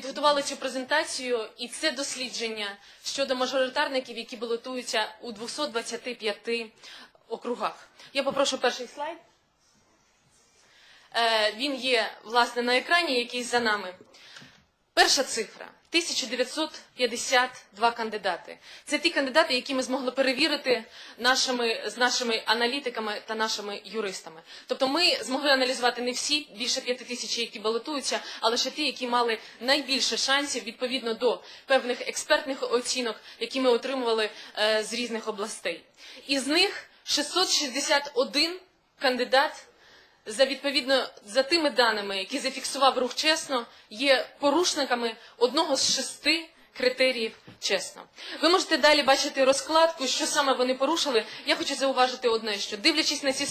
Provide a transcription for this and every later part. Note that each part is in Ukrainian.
підготували цю презентацію, і це дослідження щодо мажоритарників, які балотуються у 225 округах. Я попрошу перший слайд. Е, Він є власне на екрані, який за нами. Перша цифра 1952 кандидати. Це ті кандидати, які ми змогли перевірити нашими, з нашими аналітиками та нашими юристами. Тобто ми змогли аналізувати не всі, більше п'яти тисяч, які балотуються, а лише ті, які мали найбільше шансів відповідно до певних експертних оцінок, які ми отримували е, з різних областей. Із них 661 кандидат за відповідно за тими даними, які зафіксував рух чесно, є порушниками одного з шести критеріїв чесно. Ви можете далі бачити розкладку, що саме вони порушили. Я хочу зауважити одне, що дивлячись на ці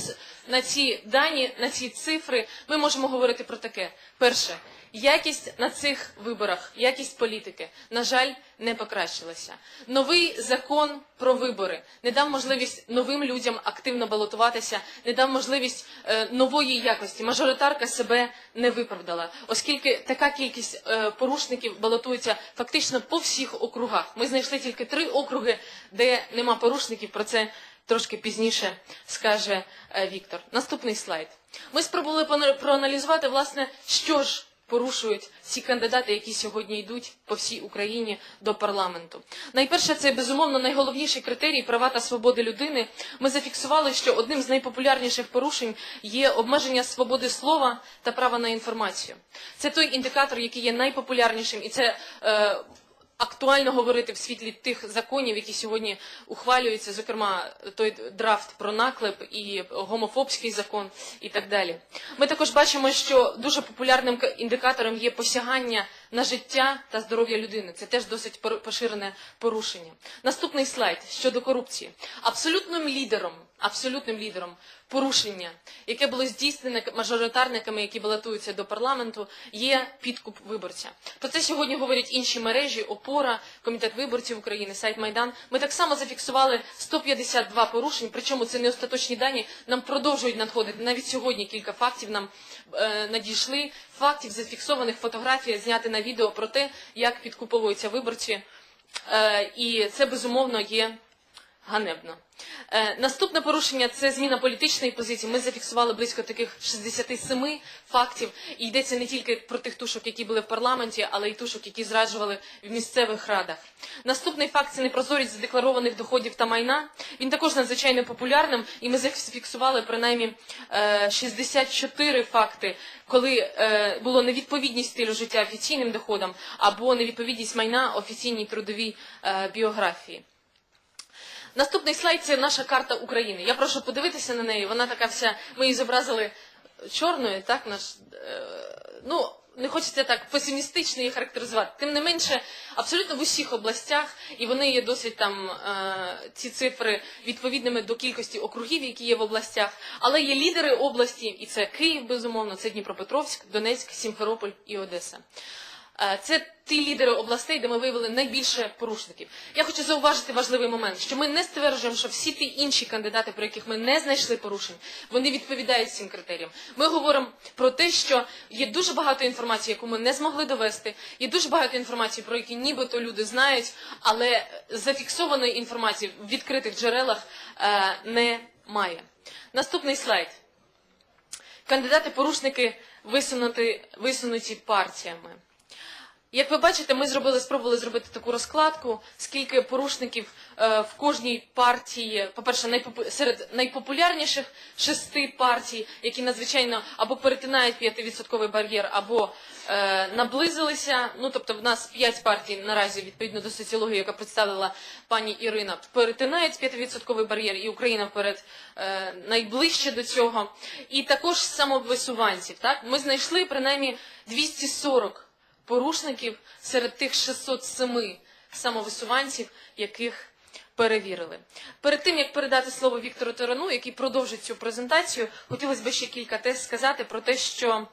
на ці дані, на ці цифри, ми можемо говорити про таке: перше. Якість на цих виборах, якість політики, на жаль, не покращилася. Новий закон про вибори не дав можливість новим людям активно балотуватися, не дав можливість е, нової якості. Мажоритарка себе не виправдала, оскільки така кількість е, порушників балотується фактично по всіх округах. Ми знайшли тільки три округи, де нема порушників. Про це трошки пізніше скаже е, Віктор. Наступний слайд. Ми спробували проаналізувати, власне, що ж порушують ці кандидати, які сьогодні йдуть по всій Україні до парламенту. Найперше, це безумовно найголовніший критерій права та свободи людини. Ми зафіксували, що одним з найпопулярніших порушень є обмеження свободи слова та права на інформацію. Це той індикатор, який є найпопулярнішим, і це е, актуально говорити в світлі тих законів, які сьогодні ухвалюються, зокрема той драфт про наклеп і гомофобський закон і так далі. Ми також бачимо, що дуже популярним індикатором є посягання на життя та здоров'я людини. Це теж досить поширене порушення. Наступний слайд щодо корупції. Абсолютним лідером, абсолютним лідером порушення, яке було здійснене мажоритарниками, які балотуються до парламенту, є підкуп виборця. Про це сьогодні говорять інші мережі, опора, комітет виборців України, сайт Майдан. Ми так само зафіксували 152 порушень, причому це не остаточні дані. Нам продовжують надходити. Навіть сьогодні кілька фактів нам е, надійшли. Фактів зафіксованих фотографій, зняти на відео про те, як підкуповуються виборці. Е, і це безумовно є ганебно. Е, наступне порушення це зміна політичної позиції. Ми зафіксували близько таких 67 фактів. І йдеться не тільки про тих тушок, які були в парламенті, але й тушок, які зраджували в місцевих радах. Наступний факт це непрозорість задекларованих доходів та майна. Він також надзвичайно популярним, і ми зафіксували принаймні е, 64 факти, коли е, було невідповідність стилю життя офіційним доходам або невідповідність майна офіційній трудовій е, біографії. Наступний слайд це наша карта України. Я прошу подивитися на неї. Вона така вся. Ми її зобразили чорною, так наш е, ну. Не хочеться так песимістично її характеризувати. Тим не менше, абсолютно в усіх областях, і вони є досить там е, ці цифри відповідними до кількості округів, які є в областях. Але є лідери області, і це Київ, безумовно, це Дніпропетровськ, Донецьк, Сімферополь і Одеса. Е, Це ті лідери областей, де ми виявили найбільше порушників. Я хочу зауважити важливий момент, що ми не стверджуємо, що всі ті інші кандидати, про яких ми не знайшли порушень, вони відповідають цим критеріям. Ми говоримо про те, що є дуже багато інформації, яку ми не змогли довести. Є дуже багато інформації, про які нібито люди знають, але зафіксованої інформації в відкритих джерелах е, немає. Наступний слайд. Кандидати-порушники висунуті, висунуті партіями. Як ви бачите, ми зробили, спробували зробити таку розкладку, скільки порушників е, в кожній партії, по-перше, найпопу- серед найпопулярніших шести партій, які надзвичайно або перетинають 5% бар'єр, або е, наблизилися. Ну, тобто, в нас 5 партій наразі, відповідно до соціології, яка представила пані Ірина, перетинають 5% бар'єр, і Україна вперед е, найближче до цього. І також самовисуванців. Так? Ми знайшли принаймні 240 порушників серед тих 607 самовисуванців, яких перевірили. Перед тим як передати слово Віктору Тарану, який продовжить цю презентацію, хотілося б ще кілька тез сказати про те, що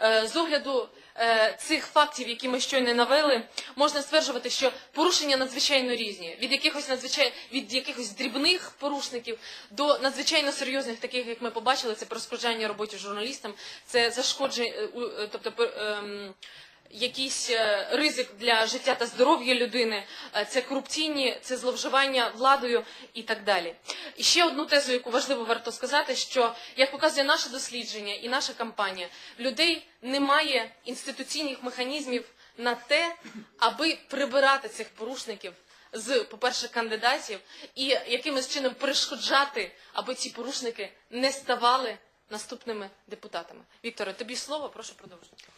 е, з огляду е, цих фактів, які ми щойно навели, можна стверджувати, що порушення надзвичайно різні від якихось надзвичай від якихось дрібних порушників до надзвичайно серйозних, таких як ми побачили, це перешкоджання роботі журналістам, це зашкодження, е, тобто ем, якийсь е, ризик для життя та здоров'я людини, е, це корупційні, це зловживання владою і так далі. І ще одну тезу, яку важливо варто сказати, що як показує наше дослідження і наша кампанія, людей немає інституційних механізмів на те, аби прибирати цих порушників з, по-перше, кандидатів і якимось чином перешкоджати, аби ці порушники не ставали наступними депутатами. Вікторе, тобі слово, прошу продовжити.